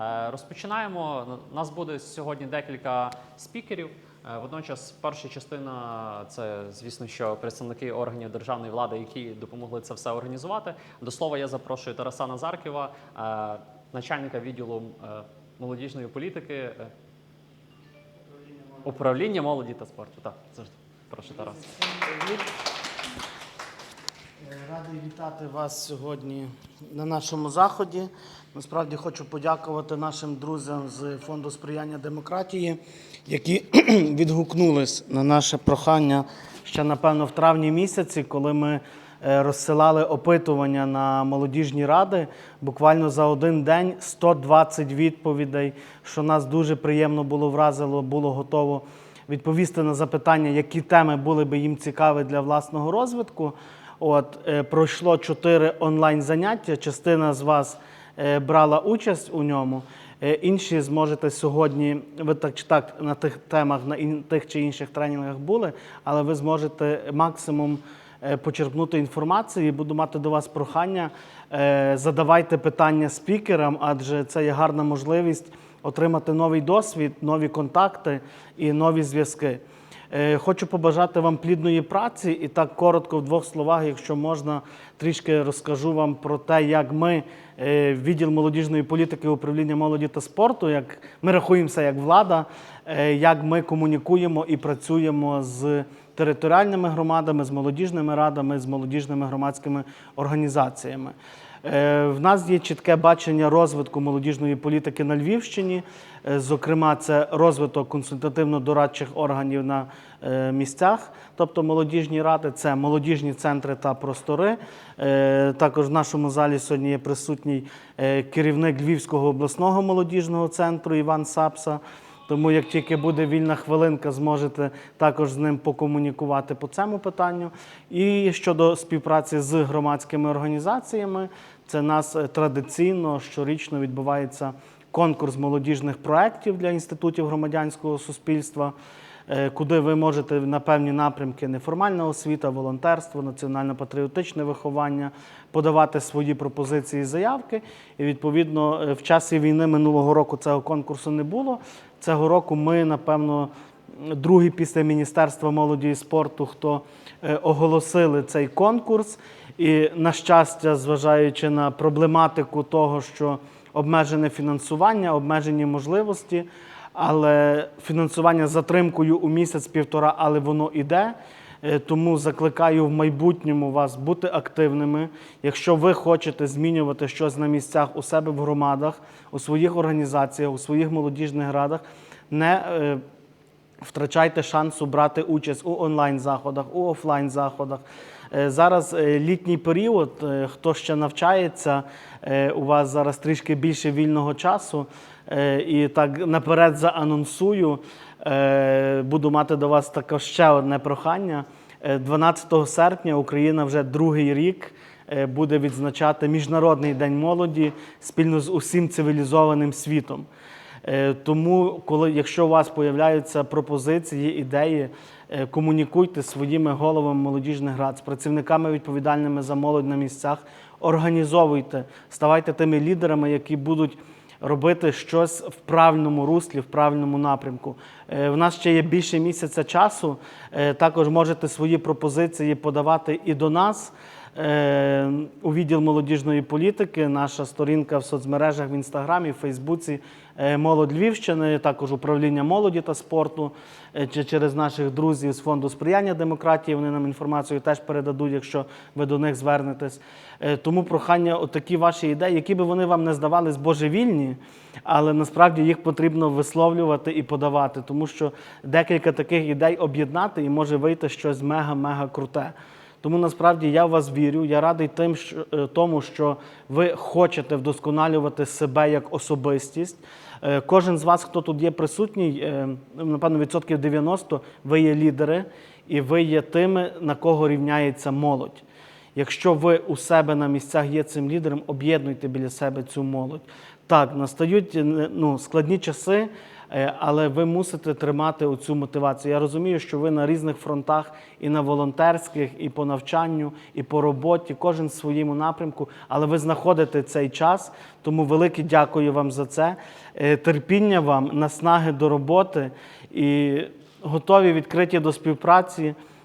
Е, Розпочинаємо. Нас буде сьогодні декілька спікерів. Е, Водночас, перша частина це, звісно, що представники органів державної влади, які допомогли це все організувати. До слова, я запрошую Тараса Назарківа, е, начальника відділу молодіжної політики, управління молоді та спорту. Так, завжди. Прошу, Тарас. Е, Радий вітати вас сьогодні на нашому заході. Насправді хочу подякувати нашим друзям з Фонду сприяння демократії, які відгукнулись на наше прохання ще, напевно, в травні місяці, коли ми е, розсилали опитування на молодіжні ради. Буквально за один день 120 відповідей, що нас дуже приємно було вразило, було готово відповісти на запитання, які теми були би їм цікаві для власного розвитку. От е, пройшло чотири онлайн заняття. Частина з вас е, брала участь у ньому. Е, інші зможете сьогодні. Ви так чи так на тих темах, на тих чи інших тренінгах були, але ви зможете максимум почерпнути інформації. Буду мати до вас прохання. Задавайте питання спікерам, адже це є гарна можливість отримати новий досвід, нові контакти і нові зв'язки. Е, Хочу побажати вам плідної праці і так коротко в двох словах, якщо можна, трішки розкажу вам про те, як ми, е, відділ молодіжної політики управління молоді та спорту, як ми рахуємося як влада, е, як ми комунікуємо і працюємо з територіальними громадами, з молодіжними радами, з молодіжними громадськими організаціями. Е, В нас є чітке бачення розвитку молодіжної політики на Львівщині. Е, Зокрема, це розвиток консультативно-дорадчих органів на е, місцях, тобто молодіжні ради, це молодіжні центри та простори. Також в нашому залі сьогодні є присутній керівник Львівського обласного молодіжного центру Іван Сапса. Тому як тільки буде вільна хвилинка, зможете також з ним покомунікувати по цьому питанню. І щодо співпраці з громадськими організаціями, це нас е, традиційно щорічно відбувається конкурс молодіжних проєктів для інститутів громадянського суспільства, е, куди ви можете на певні напрямки неформальна освіта, волонтерство, національно-патріотичне виховання подавати свої пропозиції і заявки. І відповідно е, в часі війни минулого року цього конкурсу не було. Цього року ми, напевно, другий після Міністерства молоді і спорту, хто е, оголосили цей конкурс. І, на щастя, зважаючи на проблематику того, що обмежене фінансування, обмежені можливості, але фінансування затримкою у місяць-півтора, але воно іде. Е, Тому закликаю в майбутньому вас бути активними. Якщо ви хочете змінювати щось на місцях у себе в громадах, у своїх організаціях, у своїх молодіжних радах, не е, втрачайте шансу брати участь у онлайн-заходах, у офлайн-заходах. Е, Зараз е, літній період, е, хто ще навчається, у вас зараз трішки більше вільного часу. І так наперед заанонсую, буду мати до вас також ще одне прохання. Е, 12 серпня Україна вже другий рік буде відзначати Міжнародний день молоді спільно з усім цивілізованим світом. Е, Тому, коли, якщо у вас появляються пропозиції, ідеї, е, комунікуйте зі своїми головами молодіжних рад, з працівниками відповідальними за молодь на місцях, організовуйте, ставайте тими лідерами, які будуть робити щось в правильному руслі, в правильному напрямку. Е, В нас ще є більше місяця часу. Також можете свої пропозиції подавати і до нас. Е, У відділ молодіжної політики наша сторінка в соцмережах в інстаграмі, в Фейсбуці е, Молодь Львівщини, також управління молоді та спорту е, чи через наших друзів з фонду сприяння демократії. Вони нам інформацію теж передадуть, якщо ви до них звернетесь. Тому прохання, отакі ваші ідеї, які би вони вам не здавались божевільні, але насправді їх потрібно висловлювати і подавати, тому що декілька таких ідей об'єднати і може вийти щось мега-мега круте. Тому насправді я в вас вірю. Я радий тим, що, е, тому, що ви хочете вдосконалювати себе як особистість. Е, Кожен з вас, хто тут є присутній, е, напевно, відсотків 90, ви є лідери, і ви є тими, на кого рівняється молодь. Якщо ви у себе на місцях є цим лідером, об'єднуйте біля себе цю молодь. Так, настають ну, складні часи, Але ви мусите тримати оцю мотивацію. Я розумію, що ви на різних фронтах і на волонтерських, і по навчанню, і по роботі, кожен в своєму напрямку, але ви знаходите цей час. Тому велике дякую вам за це. Е, Терпіння вам, наснаги до роботи і готові відкриті до співпраці.